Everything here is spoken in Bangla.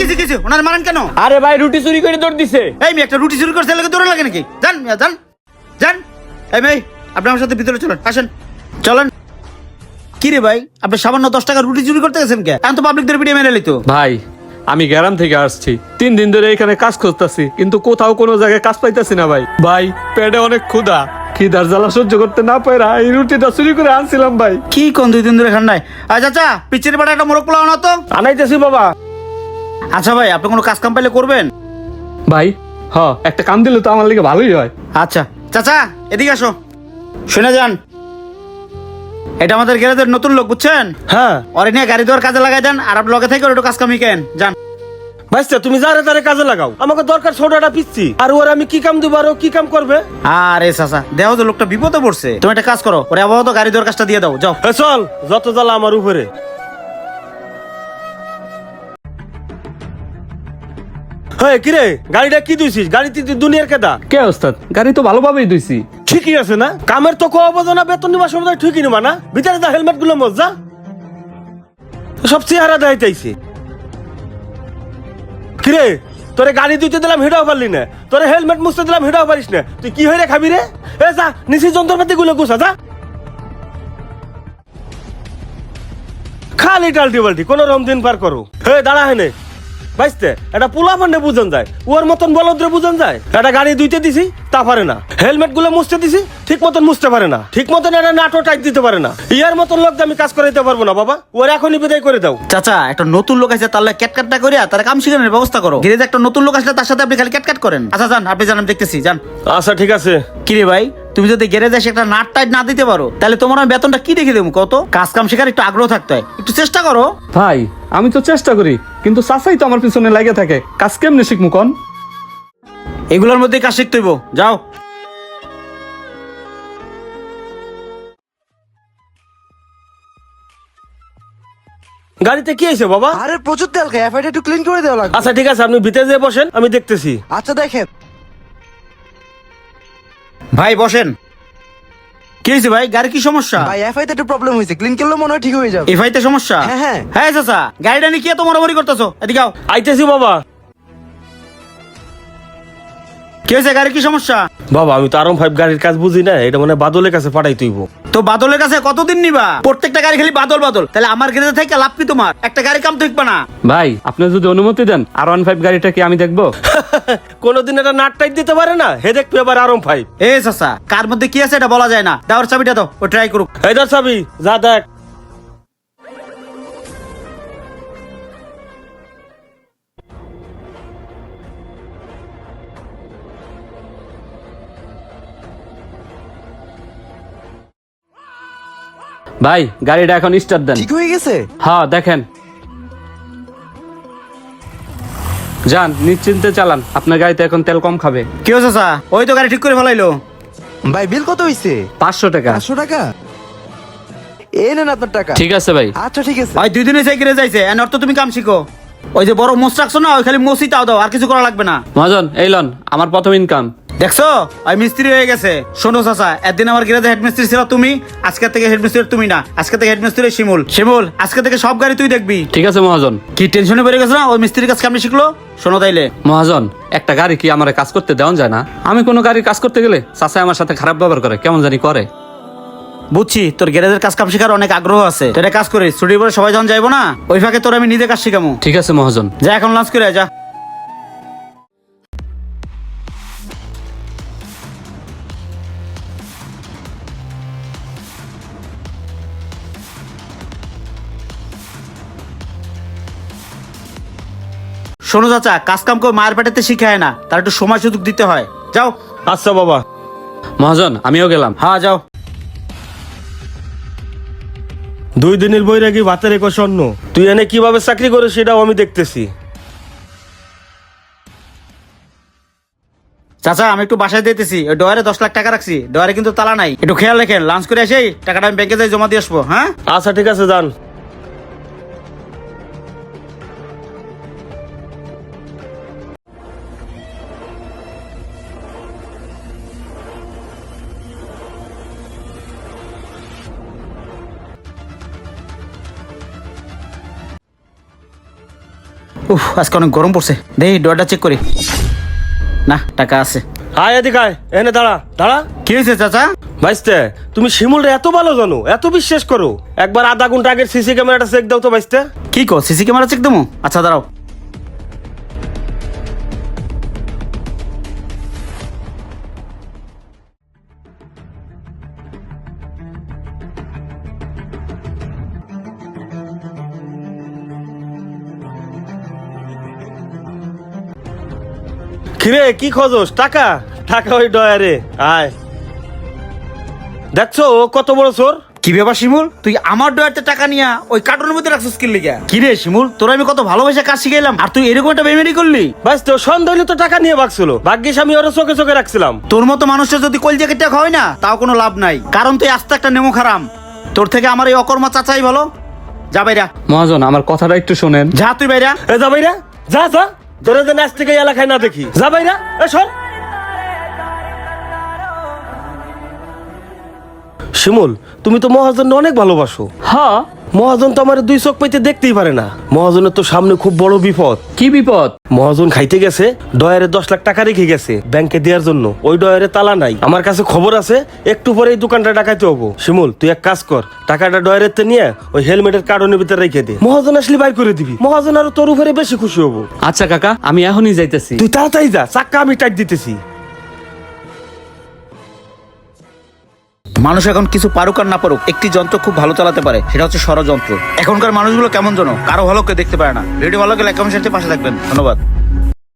কিছু কিছু ওনার মারেন কেন? আরে ভাই রুটি চুরি করে দৌড় দিছে। এই মেয়ে একটা রুটি চুরি করতে লাগে দৌড়ে লাগে নাকি? মিয়া, যান। এই মেয়ে আপনি আমার সাথে ভিতরে চলেন। আসেন। চলেন। কি রে ভাই আপনি সামান্য দশ টাকা রুটি চুরি করতে গেছেন কে? এখন তো পাবলিকদের ভিডিও মেরে লিতো ভাই আমি গ্রাম থেকে আসছি। তিন দিন ধরে এখানে কাজ করতেছি কিন্তু কোথাও কোনো জায়গায় কাজ পাইতেছি না ভাই। ভাই পেটে অনেক ক্ষুধা। খিদার জ্বালা সহ্য করতে না পারা এই রুটিটা চুরি করে আনছিলাম ভাই। কি কোন দুই দিন ধরে খান নাই? আচ্ছা আচ্ছা পিচের পাড়া একটা মোরগ পোলাও না তো। আনাইতেছি বাবা। আচ্ছা ভাই আপনি কোনো কাজ কাম পাইলে করবেন? ভাই হ একটা কাম দিলে তো আমার লিগে ভালোই হয়। আচ্ছা। চাচা এদিকে আসো। শুনে যান। এটা আমাদের গ্যারেজের নতুন লোক বুঝছেন? হ্যাঁ। ওরে নিয়ে গাড়ি দেওয়ার কাজে লাগাই দেন আর আপনার লগে থেকে ওর একটু কাজ কামি কেন? যান। ভাইস্তা তুমি যারে তারে কাজে লাগাও। আমাকে দরকার ছোটটা পিচ্ছি। আর ওর আমি কি কাম দেবো আর ও কি কাম করবে? আরে চাচা দেখো তো লোকটা বিপদে পড়ছে। তুমি একটা কাজ করো ওরে আবহাওয়া গাড়ি দেওয়ার কাজটা দিয়ে দাও যাও। চল যত জ্বালা আমার উপরে। হ্যাঁ কিরে গাড়িটা কি দিছিস গাড়িতে তুই দুনিয়ার কেদা কে ওস্তাদ? গাড়ি তো ভালোভাবেই ধুইছি। ঠিকই আছে না? কামের তো কো অবদানা বেতন নিবার সময় ঠিকই নিবা না। ভিতরে যা হেলমেটগুলো মজা সব চেহারা চাইছে কিরে তোরে গাড়ি দিতে দিলাম হেটাও পারলি না। তোরে হেলমেট মুছতে দিলাম হেটাও পারিস না। তুই কি হয়ে খাবি রে? এ যা নিশি যন্ত্রপাতি গুলো গুছা যা। খালি টাল্টি বাল্টি কোন রকম দিন পার করো। হে দাঁড়া হেনে। বাইসতে এটা পোলা পান্ডে বুঝান যায়। ওর মতন বলদ্রে বুঝন যায়। এটা গাড়ি দুইতে দিছি তা পারে না। হেলমেটগুলো মুছতে দিছি ঠিক মতন মুছতে পারে না। ঠিক মতন এটা নাটো টাইট দিতে পারে না। ইয়ার মতন লোক আমি কাজ করাইতে পারব না বাবা। ওর এখনই বিদায় করে দাও। চাচা একটা নতুন লোক আছে তাহলে ক্যাটকাটটা করিয়া তার কাম শিখানোর ব্যবস্থা করো। গ্যারেজে একটা নতুন লোক আসলে তার সাথে আপনি খালি ক্যাটকাট করেন। আচ্ছা যান আপনি জান আমি দেখতেছি যান। আচ্ছা ঠিক আছে। কিরে ভাই তুমি যদি গ্যারেজে একটা নাট টাইট না দিতে পারো তাহলে তোমার আমি বেতনটা কি দেখে দেবো কত কাজ কাম শেখার একটু আগ্রহ থাকতে হয়। একটু চেষ্টা করো। ভাই আমি তো চেষ্টা করি। কিন্তু চাচাই তো আমার পিছনে লাগে থাকে। কাজ কেমনে শিখমু কন? এগুলোর মধ্যে কাজ শিখতে হইব। যাও। গাড়িতে কি হয়েছে বাবা? আরে প্রচুর তেল খাই এফআইটা একটু ক্লিন করে দেওয়া লাগবে। আচ্ছা ঠিক আছে আপনি ভিতরে যেয়ে বসেন আমি দেখতেছি। আচ্ছা দেখেন। ভাই বসেন। কি হয়েছে ভাই? গাড়ি কি সমস্যা? ভাই এফআইতে একটা প্রবলেম হয়েছে। ক্লিন করলে মনে হয় ঠিক হয়ে যাবে। এফআইতে সমস্যা? হ্যাঁ, হ্যাঁ। হ্যাঁ চাচা। গাড়িটা নিয়ে কি এত মরামরি করতেছো? এদিকে আও। আইতেছি বাবা। কি হয়েছে গাড়ি কি সমস্যা? বাবা আমি তো আরম ফাইভ গাড়ির কাজ বুঝি না এটা মানে বাদলের কাছে পাঠাই তুইব। তো বাদলের কাছে কতদিন নিবা? প্রত্যেকটা গাড়ি খালি বাদল বাদল। তাহলে আমার গ্যারেজে থেকে লাভ কি তোমার? একটা গাড়ি কাম দেখবা না। ভাই আপনি যদি অনুমতি দেন আর ওয়ান ফাইভ গাড়িটা কি আমি দেখব? কোনোদিন এটা নাট টাইট দিতে পারে না? হে দেখবি এবার আরম ফাইভ এ চাচা কার মধ্যে কি আছে এটা বলা যায় না। দেওয়ার চাবিটা দাও ও ট্রাই করুক। এই ধর চাবি যা দেখ। ভাই গাড়িটা এখন স্টার্ট দেন। ঠিক হয়ে গেছে? হ্যাঁ দেখেন। যান নিশ্চিন্তে চালান। আপনার গাড়িতে এখন তেল কম খাবে। কি হয়েছে চাচা ওই তো গাড়ি ঠিক করে ফেলাইলো। ভাই বিল কত হয়েছে পাঁচশো টাকা। পাঁচশো টাকা? এই নেন আপনার টাকা। ঠিক আছে ভাই। আচ্ছা ঠিক আছে। ভাই দুই দিনে সেই গ্যারেজ যাইছে এন অর্থ তুমি কাম শিখো। ওই যে বড় মোষ রাখছো না ওই খালি মোসি তাও দাও আর কিছু করা লাগবে না। মহাজন এই লন আমার প্রথম ইনকাম দেখছ? ওই মিস্ত্রি হয়ে গেছে। শোনো চাচা একদিন আমার গ্যারেজে হেডমিস্ত্রি ছিল তুমি আজকে থেকে হেডমিস্ত্রি তুমি না। আজকে থেকে হেডমিস্ত্রি শিমুল। শিমুল। আজকে থেকে সব গাড়ি তুই দেখবি। ঠিক আছে মহাজন। কি টেনশনে বেড়ে গেছে না? ওই মিস্ত্রির কাছে কেমনি শিখলো? শোনো তাইলে। মহাজন একটা গাড়ি কি আমার কাজ করতে দেওয়া যায় না? আমি কোনো গাড়ির কাজ করতে গেলে চাষা আমার সাথে খারাপ ব্যবহার করে কেমন জানি করে। বুঝছি তোর গ্যারেজের কাজ কাম শেখার অনেক আগ্রহ আছে। তো এটা কাজ করিস ছুটির পরে সবাই যখন যাইবো না ওই ফাঁকে তোর আমি নিজে কাজ শিখামু। ঠিক আছে মহাজন। যা এখন লাঞ্চ করে আয়, যা। শোনো চাচা কাজ কাম করে মায়ের পেটেতে শিখায় না তার একটু সময় সুযোগ দিতে হয়। যাও। আচ্ছা বাবা। মহাজন আমিও গেলাম। হ্যাঁ যাও। দুই দিনের বই বৈরাগী ভাতের একো স্বর্ণ। তুই এনে কীভাবে চাকরি করে সেটাও আমি দেখতেছি। চাচা আমি একটু বাসায় দিতেছি ওই ডয়ারে দশ লাখ টাকা রাখছি। ডয়ারে কিন্তু তালা নাই। একটু খেয়াল রাখেন লাঞ্চ করে এসেই টাকাটা আমি ব্যাংকে যাই জমা দিয়ে আসব হ্যাঁ? আচ্ছা ঠিক আছে যান। উফ আজকে অনেক গরম পড়ছে। দেই ডোরটা চেক করি। না টাকা আছে। আয় এদিকে আয় এনে দাঁড়া দাঁড়া। কি হয়েছে চাচা? বাইস্তে তুমি শিমুলরে এত ভালো জানো এত বিশ্বাস করো। একবার আধা ঘণ্টা আগের সিসি ক্যামেরাটা চেক দাও তো বাইস্তে কি কো সিসি ক্যামেরা চেক দেবো? আচ্ছা দাঁড়াও। কিরে কি খোঁজোস? টাকা? টাকা ওই ডয়ারে আয়। দেখছ ও কত বড় চোর? কি ব্যাপার শিমুল? তুই আমার ডয়ারতে টাকা নিয়া ওই কার্টুনের মধ্যে রাখছিস কি লিগা? কি রে শিমুল তোর আমি কত ভালোবাসা কাজ শিখাইলাম আর তুই এরকম একটা বেমেরি করলি? বাস তো সন্দেহ হলে তো টাকা নিয়ে বাকছিল ভাগ্যিস আমি ওরা চোখে চোখে রাখছিলাম। তোর মতো মানুষের যদি কল জ্যাকেটটা হয় না তাও কোনো লাভ নাই। কারণ তুই আস্তে একটা নেমো খারাম। তোর থেকে আমার এই অকর্মা চাচাই ভালো। যা বাইরা মহাজন আমার কথাটা একটু শোনেন। যা তুই বাইরা এ যা বাইরা যা যা। তোরা যেন আজ থেকে এলাকায় না দেখি। যা না এ সর। শিমুল, তুমি তো মহাজন অনেক ভালোবাসো। হ্যাঁ। মহাজন তো আমার দুই চোখ পাইতে দেখতেই পারে না। মহাজনের তো সামনে খুব বড় বিপদ। কি বিপদ? মহাজন খাইতে গেছে ডয়ারে দশ লাখ টাকা রেখে গেছে ব্যাংকে দেওয়ার জন্য। ওই ডয়ারে তালা নাই। আমার কাছে খবর আছে একটু পরে এই দোকানটা ডাকাইতে হব। শিমুল তুই এক কাজ কর টাকাটা ডয়ারের তে নিয়ে ওই হেলমেটের কার্ডনের ভিতরে রেখে দে। মহাজন আসলে বাইর করে দিবি। মহাজন আরও তোর উপরে বেশি খুশি হব। আচ্ছা কাকা আমি এখনই যাইতেছি। তুই তাড়াতাড়ি যা চাক্কা আমি টাইট দিতেছি। মানুষ এখন কিছু পারুক আর না পারুক, একটি যন্ত্র খুব ভালো চালাতে পারে, সেটা হচ্ছে ষড়যন্ত্র। এখনকার মানুষগুলো কেমন যেন, কারও ভালো কেউ দেখতে পারে না। ভিডিও ভালো গেলে কমেন্ট পাশে থাকবেন। ধন্যবাদ।